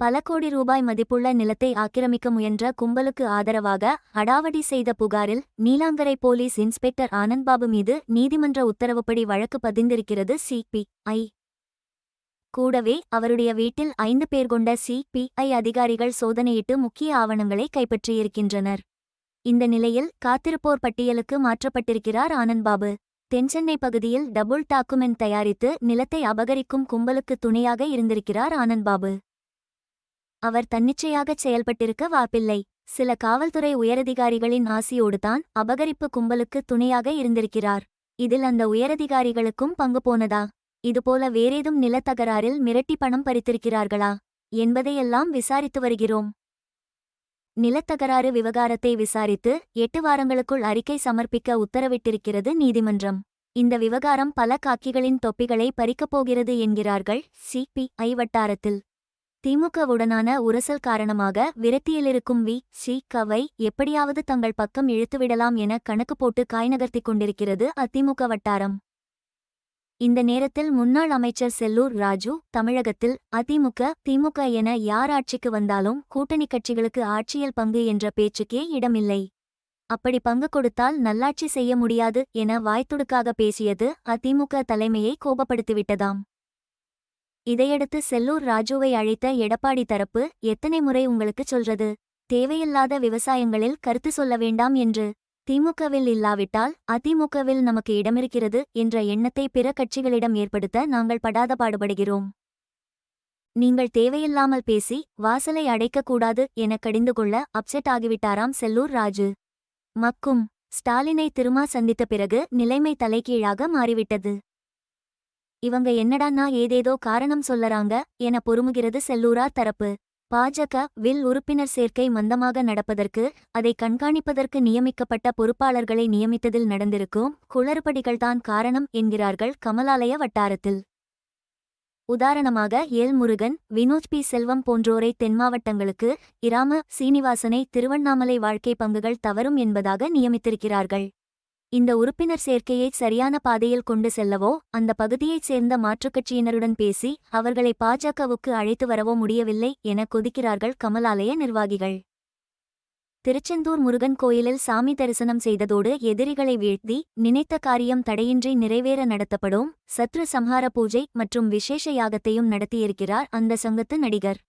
பல கோடி ரூபாய் மதிப்புள்ள நிலத்தை ஆக்கிரமிக்க முயன்ற கும்பலுக்கு ஆதரவாக அடாவடி செய்த புகாரில் நீலாங்கரை போலீஸ் இன்ஸ்பெக்டர் ஆனந்த்பாபு மீது நீதிமன்ற உத்தரவுப்படி வழக்கு பதிந்திருக்கிறது சிபிஐ கூடவே அவருடைய வீட்டில் ஐந்து பேர் கொண்ட சிபிஐ அதிகாரிகள் சோதனையிட்டு முக்கிய ஆவணங்களை கைப்பற்றியிருக்கின்றனர். இந்த நிலையில் காத்திருப்போர் பட்டியலுக்கு மாற்றப்பட்டிருக்கிறார் ஆனந்த்பாபு. தென்சென்னை பகுதியில் டபுள் டாக்குமெண்ட் தயாரித்து நிலத்தை அபகரிக்கும் கும்பலுக்கு துணையாக இருந்திருக்கிறார் ஆனந்த்பாபு. அவர் தன்னிச்சையாகச் செயல்பட்டிருக்க வாப்பில்லை சில காவல்துறை உயரதிகாரிகளின் ஆசியோடுதான் அபகரிப்பு கும்பலுக்கு துணையாக இருந்திருக்கிறார். இதில் அந்த உயரதிகாரிகளுக்கும் பங்கு போனதா? இதுபோல வேறேதும் நிலத்தகராறில் மிரட்டி பணம் பறித்திருக்கிறார்களா? என்பதையெல்லாம் விசாரித்து வருகிறோம். நிலத்தகராறு விவகாரத்தை விசாரித்து எட்டு வாரங்களுக்குள் அறிக்கை சமர்ப்பிக்க உத்தரவிட்டிருக்கிறது நீதிமன்றம். இந்த விவகாரம் பல காக்கிகளின் தொப்பிகளை பறிக்கப் போகிறது என்கிறார்கள் சிபிஐ வட்டாரத்தில். திமுகவுடனான உரசல் காரணமாக விரக்தியிலிருக்கும் வி. சி. கவை எப்படியாவது தங்கள் பக்கம் இழுத்துவிடலாம் என கணக்கு போட்டு காய் நகர்த்திக் கொண்டிருக்கிறது அதிமுக வட்டாரம். இந்த நேரத்தில் முன்னாள் அமைச்சர் செல்லூர் ராஜு தமிழகத்தில் அதிமுக திமுக என யார் ஆட்சிக்கு வந்தாலும் கூட்டணி கட்சிகளுக்கு ஆட்சியல் பங்கு என்ற பேச்சுக்கே இடமில்லை. அப்படி பங்கு கொடுத்தால் நல்லாட்சி செய்ய முடியாது என வாய்த்துடுக்காக பேசியது அதிமுக தலைமையை கோபப்படுத்திவிட்டதாம். இதையடுத்து செல்லூர் ராஜுவை அழைத்த எடப்பாடி தரப்பு எத்தனை முறை உங்களுக்கு சொல்றது? தேவையில்லாத விவசாயங்களில் கருத்து சொல்ல வேண்டாம் என்று. திமுகவில் இல்லாவிட்டால் அதிமுகவில் நமக்கு இடமிருக்கிறது என்ற எண்ணத்தை பிற கட்சிகளிடம் ஏற்படுத்த நாங்கள் படாத பாடுபடுகிறோம். நீங்கள் தேவையில்லாமல் பேசி வாசலை அடைக்கக்கூடாது என கடிந்து கொள்ள அப்செட் ஆகிவிட்டாராம் செல்லூர் ராஜு. மக்கும். ஸ்டாலினை திருமா சந்தித்த பிறகு நிலைமை தலைகீழாக மாறிவிட்டது. இவங்க என்னடான்னா ஏதேதோ காரணம் சொல்லறாங்க என பொறுமுகிறது செல்லூரார் தரப்பு. பாஜக வில் உறுப்பினர் சேர்க்கை மந்தமாக நடப்பதற்கு அதை கண்காணிப்பதற்கு நியமிக்கப்பட்ட பொறுப்பாளர்களை நியமித்ததில் நடந்திருக்கும் குளறுபடிகள்தான் காரணம் என்கிறார்கள் கமலாலய வட்டாரத்தில். உதாரணமாக எல். முருகன் வினோத் பி. செல்வம் போன்றோரை தென்மாவட்டங்களுக்கு இராம சீனிவாசனை திருவண்ணாமலை வாழ்க்கை பங்குகள் தவறும் என்பதாக நியமித்திருக்கிறார்கள். இந்த உறுப்பினர் சேர்க்கையை சரியான பாதையில் கொண்டு செல்லவோ அந்த பகுதியைச் சேர்ந்த மாற்றுக்கட்சியினருடன் பேசி அவர்களை பாஜகவுக்கு அழைத்து வரவோ முடியவில்லை என கொதிக்கிறார்கள் கமலாலய நிர்வாகிகள். திருச்செந்தூர் முருகன் கோயிலில் சாமி தரிசனம் செய்ததோடு எதிரிகளை வீழ்த்தி நினைத்த காரியம் தடையின்றி நிறைவேற நடத்தப்படும் சத்ரு சம்ஹார பூஜை மற்றும் விசேஷ யாகத்தையும் நடத்தியிருக்கிறார் அந்த சங்கத்து நடிகர்.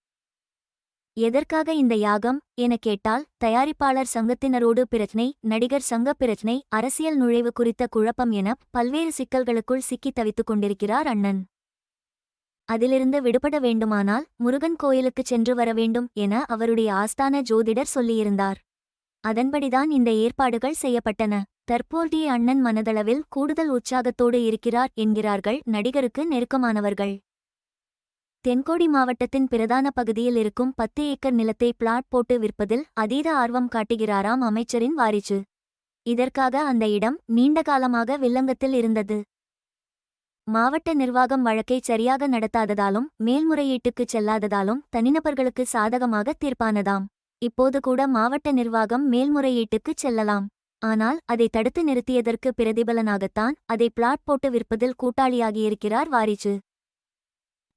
எதற்காக இந்த யாகம்? என கேட்டால் தயாரிப்பாளர் சங்கத்தினரோடு பிரச்சினை நடிகர் சங்க பிரச்சினை அரசியல் நுழைவு குறித்த குழப்பம் என பல்வேறு சிக்கல்களுக்குள் சிக்கி தவித்துக் கொண்டிருக்கிறார் அண்ணன். அதிலிருந்து விடுபட வேண்டுமானால் முருகன் கோயிலுக்குச் சென்று வர வேண்டும் என அவருடைய ஆஸ்தான ஜோதிடர் சொல்லியிருந்தார். அதன்படிதான் இந்த ஏற்பாடுகள் செய்யப்பட்டன. தற்போதைய அண்ணன் மனதளவில் கூடுதல் உற்சாகத்தோடு இருக்கிறார் என்கிறார்கள் நடிகருக்கு நெருக்கமானவர்கள். தென்கோடி மாவட்டத்தின் பிரதான பகுதியில் இருக்கும் பத்து ஏக்கர் நிலத்தை பிளாட் போட்டு விற்பதில் அதீத ஆர்வம் காட்டுகிறாராம் அமைச்சரின் வாரிசு. இதற்காக அந்த இடம் நீண்ட காலமாக வில்லங்கத்தில் இருந்தது. மாவட்ட நிர்வாகம் வழக்கை சரியாக நடத்தாததாலும் மேல்முறையீட்டுக்குச் செல்லாததாலும் தனிநபர்களுக்கு சாதகமாக தீர்ப்பானதாம். இப்போது கூட மாவட்ட நிர்வாகம் மேல்முறையீட்டுக்குச் செல்லலாம். ஆனால் அதை தடுத்து நிறுத்தியதற்கு பிரதிபலனாகத்தான் அதை பிளாட் போட்டு விற்பதில் கூட்டாளியாகியிருக்கிறார் வாரிசு.